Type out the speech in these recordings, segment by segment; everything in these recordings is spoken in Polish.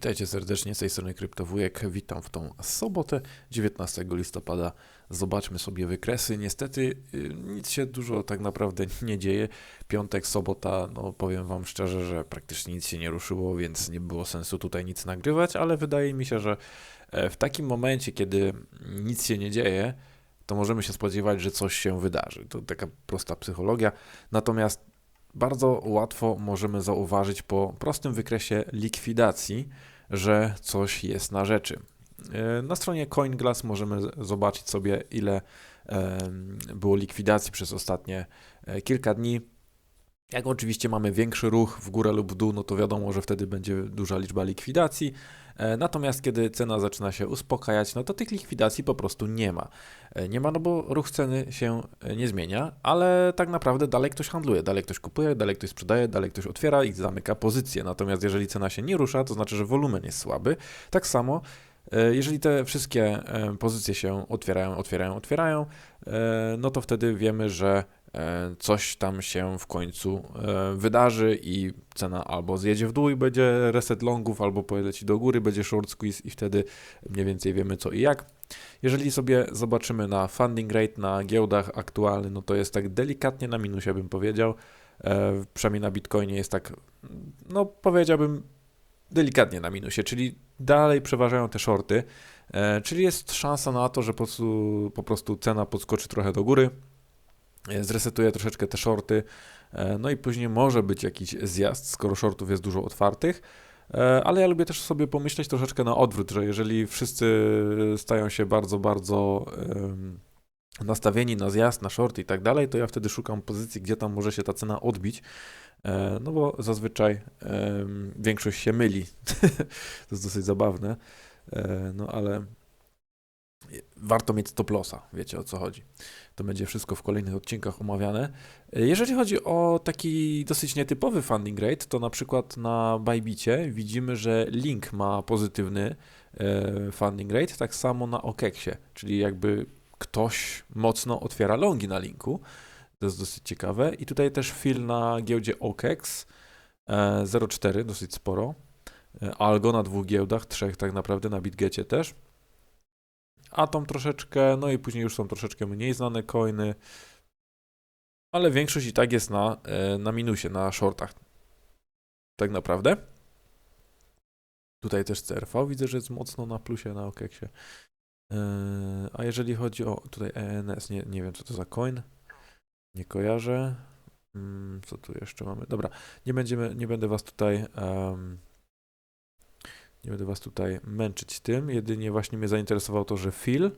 Witajcie serdecznie z tej strony Kryptowujek. Witam w tą sobotę 19 listopada. Zobaczmy sobie wykresy. Niestety y, nic się dużo tak naprawdę nie dzieje. Piątek, sobota, no powiem Wam szczerze, że praktycznie nic się nie ruszyło, więc nie było sensu tutaj nic nagrywać, ale wydaje mi się, że e, w takim momencie, kiedy nic się nie dzieje, to możemy się spodziewać, że coś się wydarzy. To taka prosta psychologia. Natomiast bardzo łatwo możemy zauważyć po prostym wykresie likwidacji, że coś jest na rzeczy. E, na stronie CoinGlass możemy zobaczyć sobie, ile było likwidacji przez ostatnie e, kilka dni. Jak oczywiście mamy większy ruch w górę lub w dół, no to wiadomo, że wtedy będzie duża liczba likwidacji. E, natomiast kiedy cena zaczyna się uspokajać, no to tych likwidacji po prostu nie ma. E, nie ma, no bo ruch ceny się e, nie zmienia, ale tak naprawdę dalej ktoś handluje, dalej ktoś kupuje, dalej ktoś sprzedaje, dalej ktoś otwiera i zamyka pozycję. Natomiast jeżeli cena się nie rusza, to znaczy, że wolumen jest słaby. Tak samo jeżeli te wszystkie pozycje się otwierają, otwierają, otwierają, no to wtedy wiemy, że coś tam się w końcu e, wydarzy i cena albo zjedzie w dół i będzie reset longów, albo poleci do góry, będzie short squeeze i wtedy mniej więcej wiemy co i jak. Jeżeli sobie zobaczymy na funding rate na giełdach aktualny, no to jest tak delikatnie na minusie bym powiedział. E, przynajmniej na Bitcoinie jest tak, no powiedziałbym delikatnie na minusie, czyli dalej przeważają te shorty, czyli jest szansa na to, że po prostu, po prostu cena podskoczy trochę do góry, E, zresetuję troszeczkę te shorty, e, no i później może być jakiś zjazd, skoro shortów jest dużo otwartych. E, ale ja lubię też sobie pomyśleć troszeczkę na odwrót, że jeżeli wszyscy stają się bardzo, bardzo nastawieni na zjazd, na short i tak dalej, to ja wtedy szukam pozycji, gdzie tam może się ta cena odbić. No bo zazwyczaj większość się myli. to jest dosyć zabawne. No ale warto mieć stop lossa, wiecie o co chodzi. To będzie wszystko w kolejnych odcinkach omawiane. Jeżeli chodzi o taki dosyć nietypowy funding rate, to na przykład na Bybicie widzimy, że Link ma pozytywny e, funding rate, tak samo na OKEXie, czyli jakby ktoś mocno otwiera longi na linku. To jest dosyć ciekawe. I tutaj też fill na giełdzie OKEX 0,4, e, dosyć sporo. E, Algo na dwóch giełdach, trzech tak naprawdę, na BitGecie też. Atom troszeczkę, no i później już są troszeczkę mniej znane coiny, ale większość i tak jest na, e, na minusie, na shortach. Tak naprawdę. Tutaj też CRV widzę, że jest mocno na plusie na OKEXie. E, a jeżeli chodzi o tutaj ENS, nie, nie wiem co to za coin. Nie kojarzę. Mm, co tu jeszcze mamy? Dobra, nie będziemy, nie będę was tutaj um, nie będę Was tutaj męczyć tym, jedynie właśnie mnie zainteresowało to, że Phil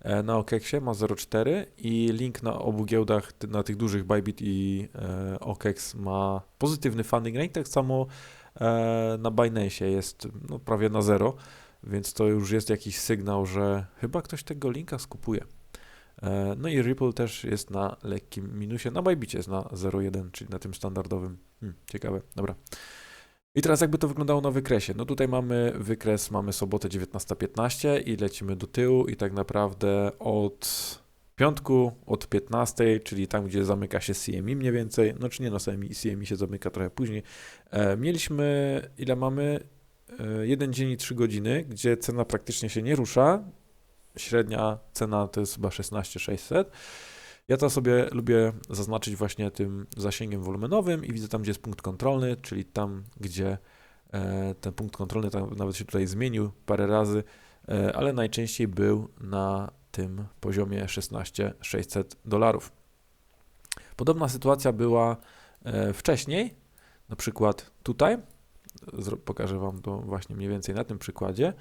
e, na OKEXie ma 0,4 i link na obu giełdach, na tych dużych Bybit i e, OKEX ma pozytywny funding rate, tak samo e, na Binance jest no, prawie na 0, więc to już jest jakiś sygnał, że chyba ktoś tego linka skupuje. No i Ripple też jest na lekkim minusie, na Bybicie jest na 0,1, czyli na tym standardowym. Hmm, ciekawe, dobra. I teraz jakby to wyglądało na wykresie? No tutaj mamy wykres, mamy sobotę 19.15 i lecimy do tyłu i tak naprawdę od piątku, od 15, czyli tam, gdzie zamyka się CME mniej więcej, no czy nie, no CME się zamyka trochę później, e, mieliśmy, ile mamy? E, jeden dzień i 3 godziny, gdzie cena praktycznie się nie rusza, średnia cena to jest chyba 16,600, ja to sobie lubię zaznaczyć właśnie tym zasięgiem wolumenowym i widzę tam, gdzie jest punkt kontrolny, czyli tam, gdzie e, ten punkt kontrolny tam nawet się tutaj zmienił parę razy, e, ale najczęściej był na tym poziomie 16600 dolarów. Podobna sytuacja była e, wcześniej, na przykład tutaj, pokażę Wam to właśnie mniej więcej na tym przykładzie,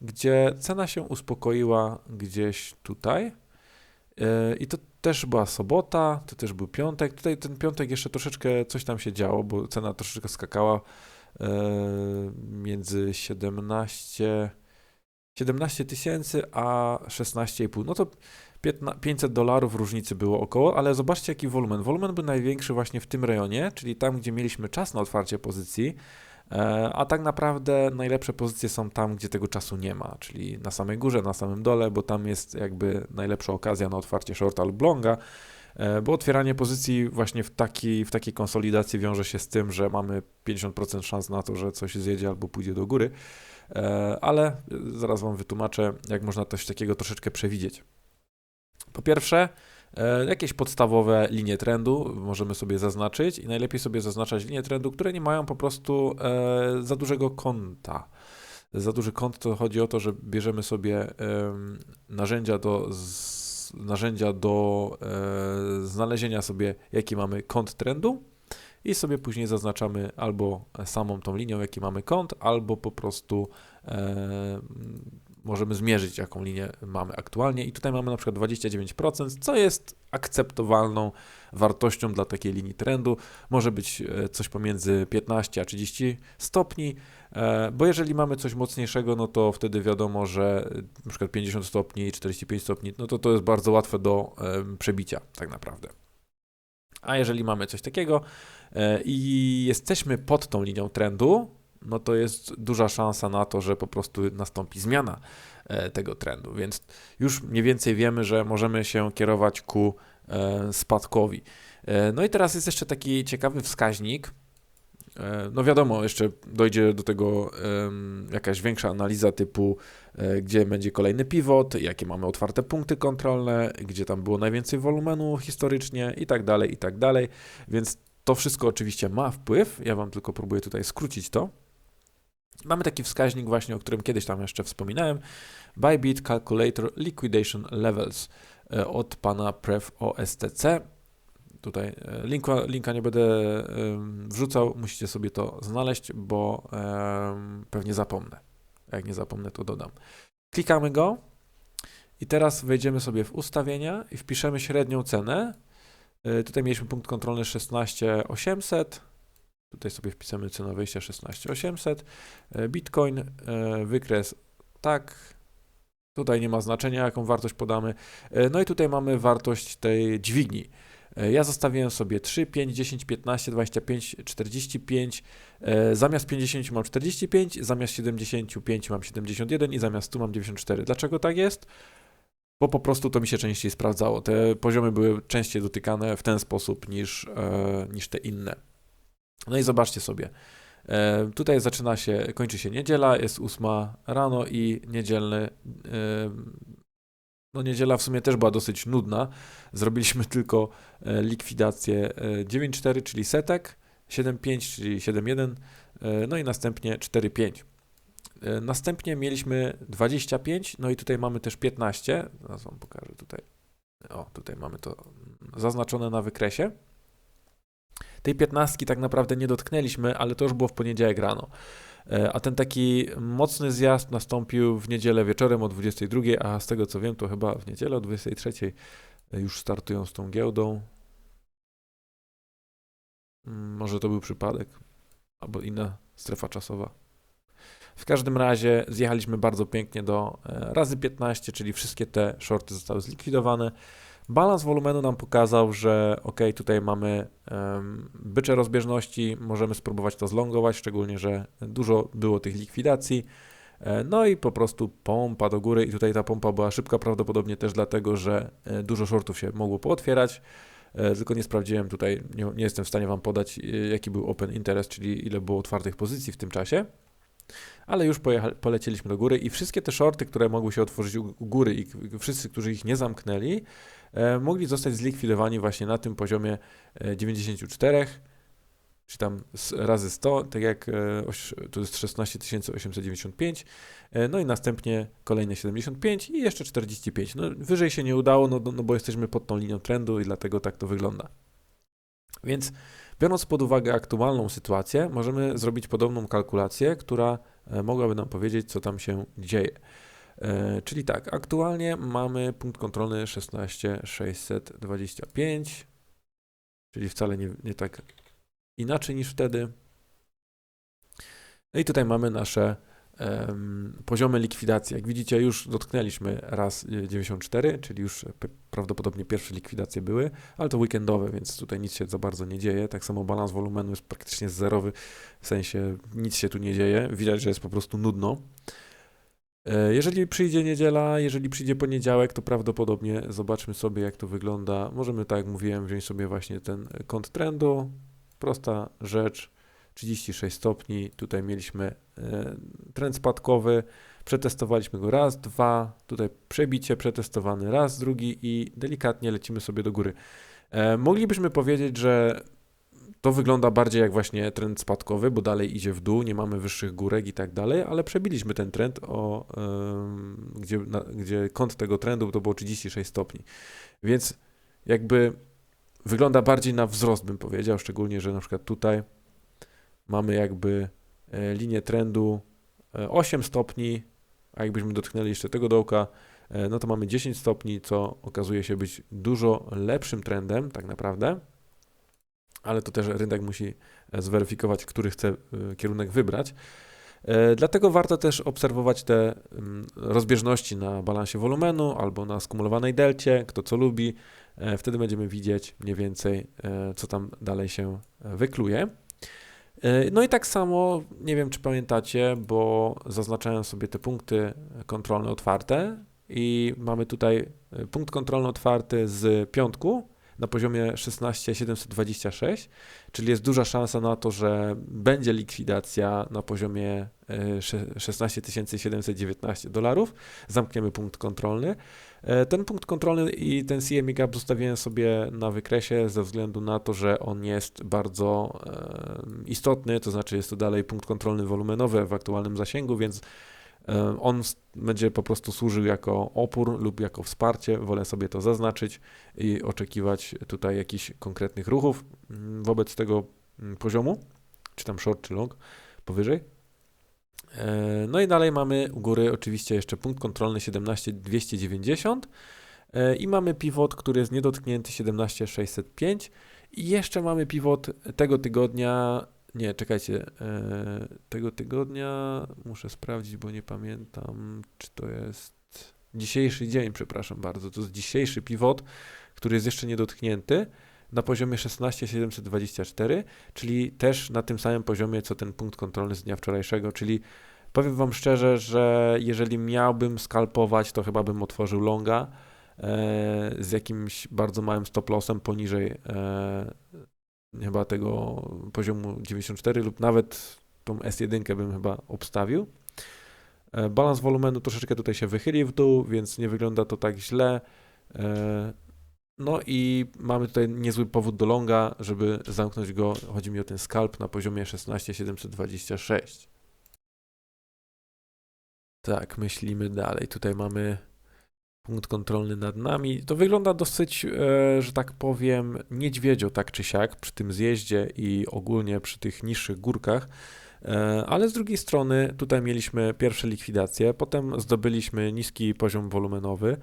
gdzie cena się uspokoiła gdzieś tutaj, i to też była sobota, to też był piątek. Tutaj ten piątek jeszcze troszeczkę coś tam się działo, bo cena troszeczkę skakała e, między 17 17 tysięcy a 16,5. No to 500 dolarów różnicy było około, ale zobaczcie jaki wolumen. Wolumen był największy właśnie w tym rejonie, czyli tam, gdzie mieliśmy czas na otwarcie pozycji. E, a tak naprawdę najlepsze pozycje są tam, gdzie tego czasu nie ma, czyli na samej górze, na samym dole, bo tam jest jakby najlepsza okazja na otwarcie shorta lub longa, e, bo otwieranie pozycji właśnie w, taki, w takiej konsolidacji wiąże się z tym, że mamy 50% szans na to, że coś zjedzie albo pójdzie do góry. e, ale zaraz Wam wytłumaczę, jak można coś takiego troszeczkę przewidzieć. Po pierwsze, jakieś podstawowe linie trendu możemy sobie zaznaczyć i najlepiej sobie zaznaczać linie trendu, które nie mają po prostu e, za dużego kąta. Za duży kąt to chodzi o to, że bierzemy sobie narzędzia do narzędzia do znalezienia sobie, jaki mamy kąt trendu i sobie później zaznaczamy albo samą tą linią, jaki mamy kąt, albo po prostu e, możemy zmierzyć, jaką linię mamy aktualnie. I tutaj mamy na przykład 29%, co jest akceptowalną wartością dla takiej linii trendu. Może być e, coś pomiędzy 15 a 30 stopni, e, bo jeżeli mamy coś mocniejszego, no to wtedy wiadomo, że na przykład 50 stopni, 45 stopni, no to to jest bardzo łatwe do e, przebicia tak naprawdę. A jeżeli mamy coś takiego e, i jesteśmy pod tą linią trendu, no to jest duża szansa na to, że po prostu nastąpi zmiana e, tego trendu. Więc już mniej więcej wiemy, że możemy się kierować ku e, spadkowi. No i teraz jest jeszcze taki ciekawy wskaźnik, E, no wiadomo, jeszcze dojdzie do tego jakaś większa analiza typu, e, gdzie będzie kolejny pivot, jakie mamy otwarte punkty kontrolne, gdzie tam było najwięcej wolumenu historycznie i tak dalej, i tak dalej. Więc to wszystko oczywiście ma wpływ. Ja Wam tylko próbuję tutaj skrócić to. Mamy taki wskaźnik właśnie, o którym kiedyś tam jeszcze wspominałem. Bybit Calculator Liquidation Levels e, od pana Prev OSTC. Tutaj e, linka, linka nie będę wrzucał, musicie sobie to znaleźć, bo pewnie zapomnę. Jak nie zapomnę, to dodam. Klikamy go i teraz wejdziemy sobie w ustawienia i wpiszemy średnią cenę. E, tutaj mieliśmy punkt kontrolny 16800. Tutaj sobie wpisamy cenę wejścia 16800. E, Bitcoin, wykres tak. Tutaj nie ma znaczenia, jaką wartość podamy. No i tutaj mamy wartość tej dźwigni. E, ja zostawiłem sobie 3, 5, 10, 15, 25, 45. Zamiast 50 mam 45, zamiast 75 mam 71 i zamiast 100 mam 94. Dlaczego tak jest? Bo po prostu to mi się częściej sprawdzało. Te poziomy były częściej dotykane w ten sposób niż, e, niż te inne. No i zobaczcie sobie. E, tutaj zaczyna się, kończy się niedziela, jest 8 rano i niedzielny no niedziela w sumie też była dosyć nudna. Zrobiliśmy tylko e, likwidację 9.4, e, czyli setek, 7.5, czyli 7.1, e, no i następnie 4.5. Następnie mieliśmy 25, no i tutaj mamy też 15. Zaraz wam pokażę tutaj. O, tutaj mamy to zaznaczone na wykresie. Tej 15 tak naprawdę nie dotknęliśmy, ale to już było w poniedziałek rano. E, a ten taki mocny zjazd nastąpił w niedzielę wieczorem o 22, a z tego co wiem, to chyba w niedzielę o 23 już startują z tą giełdą. Mm, może to był przypadek, albo inna strefa czasowa. W każdym razie zjechaliśmy bardzo pięknie do e, razy 15, czyli wszystkie te shorty zostały zlikwidowane. Balans wolumenu nam pokazał, że ok, tutaj mamy bycze rozbieżności, możemy spróbować to zlongować, szczególnie, że dużo było tych likwidacji. E, no i po prostu pompa do góry i tutaj ta pompa była szybka prawdopodobnie też dlatego, że e, dużo shortów się mogło pootwierać, e, tylko nie sprawdziłem tutaj, nie, nie jestem w stanie Wam podać jaki był open interest, czyli ile było otwartych pozycji w tym czasie ale już polecieliśmy do góry i wszystkie te shorty, które mogły się otworzyć u góry i wszyscy, którzy ich nie zamknęli, E, mogli zostać zlikwidowani właśnie na tym poziomie 94, e, czy tam razy 100, tak jak e, to jest 16 895, no i następnie kolejne 75 i jeszcze 45. No, wyżej się nie udało, no, no, no bo jesteśmy pod tą linią trendu i dlatego tak to wygląda. Więc biorąc pod uwagę aktualną sytuację, możemy zrobić podobną kalkulację, która mogłaby nam powiedzieć, co tam się dzieje. E, czyli tak, aktualnie mamy punkt kontrolny 16625, czyli wcale nie, nie tak inaczej niż wtedy. No i tutaj mamy nasze poziomy likwidacji. Jak widzicie, już dotknęliśmy raz 94, czyli już prawdopodobnie pierwsze likwidacje były, ale to weekendowe, więc tutaj nic się za bardzo nie dzieje. Tak samo balans wolumenu jest praktycznie zerowy, w sensie nic się tu nie dzieje. Widać, że jest po prostu nudno. E, jeżeli przyjdzie niedziela, jeżeli przyjdzie poniedziałek, to prawdopodobnie zobaczmy sobie, jak to wygląda. Możemy, tak jak mówiłem, wziąć sobie właśnie ten kąt trendu. Prosta rzecz. 36 stopni. Tutaj mieliśmy e, trend spadkowy, przetestowaliśmy go raz, dwa, tutaj przebicie przetestowany raz, drugi i delikatnie lecimy sobie do góry. E, moglibyśmy powiedzieć, że to wygląda bardziej jak właśnie trend spadkowy, bo dalej idzie w dół, nie mamy wyższych górek i tak dalej, ale przebiliśmy ten trend, o, gdzie, na, gdzie kąt tego trendu to było 36 stopni. Więc jakby wygląda bardziej na wzrost, bym powiedział, szczególnie, że na przykład tutaj mamy jakby e, linię trendu 8 stopni, a jakbyśmy dotknęli jeszcze tego dołka, e, no to mamy 10 stopni, co okazuje się być dużo lepszym trendem tak naprawdę ale to też rynek musi e, zweryfikować, który chce e, kierunek wybrać. E, dlatego warto też obserwować te mm, rozbieżności na balansie wolumenu albo na skumulowanej delcie, kto co lubi. Wtedy będziemy widzieć mniej więcej, co tam dalej się wykluje. No i tak samo, nie wiem czy pamiętacie, bo zaznaczałem sobie te punkty kontrolne otwarte i mamy tutaj punkt kontrolny otwarty z piątku, na poziomie 16726, czyli jest duża szansa na to, że będzie likwidacja na poziomie 16719 e, dolarów. Zamkniemy punkt kontrolny. E, ten punkt kontrolny i ten CME gap zostawiłem sobie na wykresie ze względu na to, że on jest bardzo istotny, to znaczy jest to dalej punkt kontrolny wolumenowy w aktualnym zasięgu, więc on będzie po prostu służył jako opór lub jako wsparcie. Wolę sobie to zaznaczyć i oczekiwać tutaj jakichś konkretnych ruchów mm, wobec tego mm, poziomu, czy tam short, czy long, powyżej. E, no i dalej mamy u góry oczywiście jeszcze punkt kontrolny 17290 e, i mamy pivot, który jest niedotknięty 17605 i jeszcze mamy pivot tego tygodnia nie, czekajcie. E, tego tygodnia muszę sprawdzić, bo nie pamiętam, czy to jest dzisiejszy dzień, przepraszam bardzo. To jest dzisiejszy pivot, który jest jeszcze niedotknięty na poziomie 16724, czyli też na tym samym poziomie, co ten punkt kontrolny z dnia wczorajszego, czyli powiem Wam szczerze, że jeżeli miałbym skalpować, to chyba bym otworzył longa e, z jakimś bardzo małym stop lossem poniżej e, chyba tego poziomu 94 lub nawet tą S1 bym chyba obstawił. E, balans wolumenu troszeczkę tutaj się wychyli w dół, więc nie wygląda to tak źle. No i mamy tutaj niezły powód do longa, żeby zamknąć go. Chodzi mi o ten scalp na poziomie 16726. Tak, myślimy dalej. Tutaj mamy punkt kontrolny nad nami. To wygląda dosyć, e, że tak powiem, niedźwiedzio tak czy siak przy tym zjeździe i ogólnie przy tych niższych górkach. E, ale z drugiej strony tutaj mieliśmy pierwsze likwidacje, potem zdobyliśmy niski poziom wolumenowy,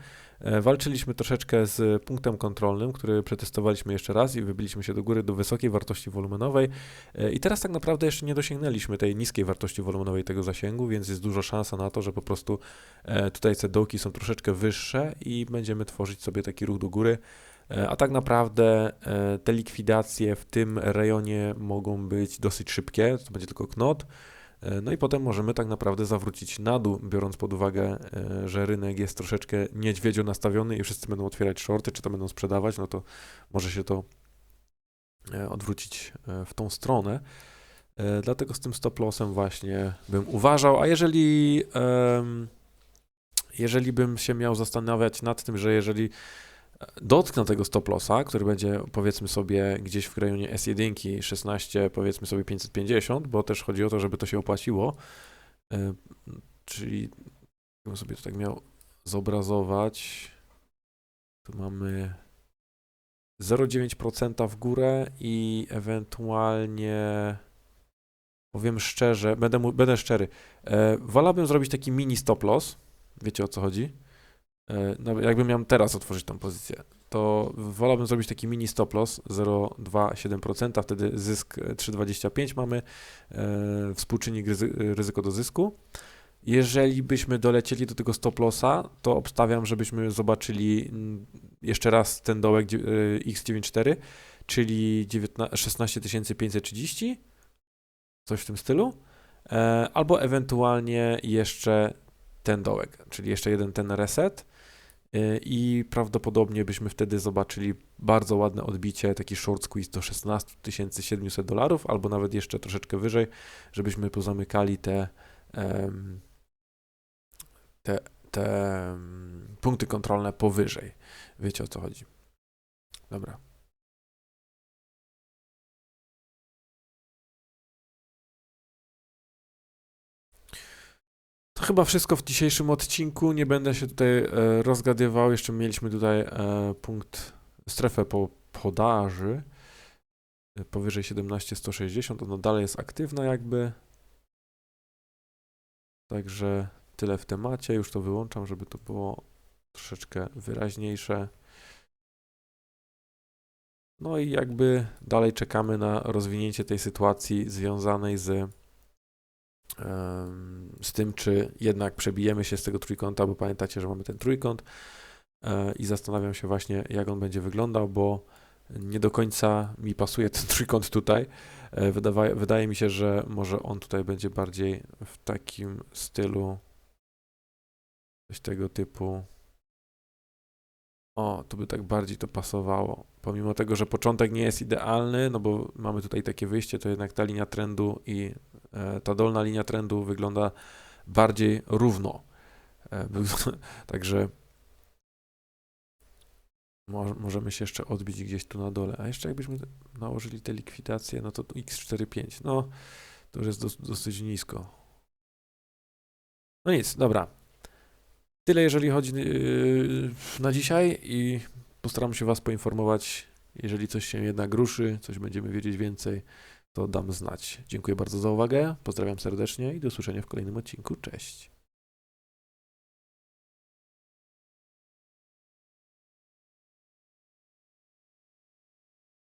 walczyliśmy troszeczkę z punktem kontrolnym, który przetestowaliśmy jeszcze raz i wybiliśmy się do góry do wysokiej wartości wolumenowej e, i teraz tak naprawdę jeszcze nie dosięgnęliśmy tej niskiej wartości wolumenowej tego zasięgu, więc jest dużo szansa na to, że po prostu tutaj te dołki są troszeczkę wyższe i będziemy tworzyć sobie taki ruch do góry. E, a tak naprawdę e, te likwidacje w tym rejonie mogą być dosyć szybkie, to będzie tylko knot. E, no i potem możemy tak naprawdę zawrócić na dół, biorąc pod uwagę, że rynek jest troszeczkę niedźwiedzio nastawiony i wszyscy będą otwierać shorty, czy to będą sprzedawać, no to może się to odwrócić w tą stronę. Dlatego z tym stop lossem właśnie bym uważał, a jeżeli jeżeli bym się miał zastanawiać nad tym, że jeżeli dotknę tego stop lossa, który będzie powiedzmy sobie gdzieś w rejonie S1 16, powiedzmy sobie 550, bo też chodzi o to, żeby to się opłaciło. E, czyli bym sobie to tak miał zobrazować. Tu mamy 0,9% w górę i ewentualnie powiem szczerze, będę, będę szczery, e, wolałbym zrobić taki mini stop loss. Wiecie o co chodzi? E, no, jakbym miał teraz otworzyć tą pozycję, to wolałbym zrobić taki mini stop loss 0,27%, wtedy zysk 3,25 mamy, e, współczynnik ryzy, ryzyko do zysku. Jeżeli byśmy dolecieli do tego stop lossa, to obstawiam, żebyśmy zobaczyli mm, jeszcze raz ten dołek e, X94, czyli 16530, coś w tym stylu, e, albo ewentualnie jeszcze ten dołek, czyli jeszcze jeden ten reset i prawdopodobnie byśmy wtedy zobaczyli bardzo ładne odbicie, taki short squeeze do 16 700 dolarów, albo nawet jeszcze troszeczkę wyżej, żebyśmy pozamykali te, te, te punkty kontrolne powyżej. Wiecie o co chodzi. Dobra. To chyba wszystko w dzisiejszym odcinku. Nie będę się tutaj e, rozgadywał. Jeszcze mieliśmy tutaj e, punkt, strefę po podaży e, powyżej 17160. Ona dalej jest aktywna jakby. Także tyle w temacie. Już to wyłączam, żeby to było troszeczkę wyraźniejsze. No i jakby dalej czekamy na rozwinięcie tej sytuacji związanej z, z tym, czy jednak przebijemy się z tego trójkąta, bo pamiętacie, że mamy ten trójkąt e, i zastanawiam się właśnie, jak on będzie wyglądał, bo nie do końca mi pasuje ten trójkąt tutaj. E, Wydawa, wydaje mi się, że może on tutaj będzie bardziej w takim stylu, coś tego typu. O, to by tak bardziej to pasowało. Pomimo tego, że początek nie jest idealny, no bo mamy tutaj takie wyjście, to jednak ta linia trendu i ta dolna linia trendu wygląda bardziej równo. E, Także mo- możemy się jeszcze odbić gdzieś tu na dole. A jeszcze jakbyśmy nałożyli te likwidacje, no to tu x45, no to już jest dos- dosyć nisko. No nic, dobra. Tyle jeżeli chodzi yy, na dzisiaj i postaram się Was poinformować, jeżeli coś się jednak ruszy, coś będziemy wiedzieć więcej, to dam znać. Dziękuję bardzo za uwagę, pozdrawiam serdecznie i do usłyszenia w kolejnym odcinku. Cześć.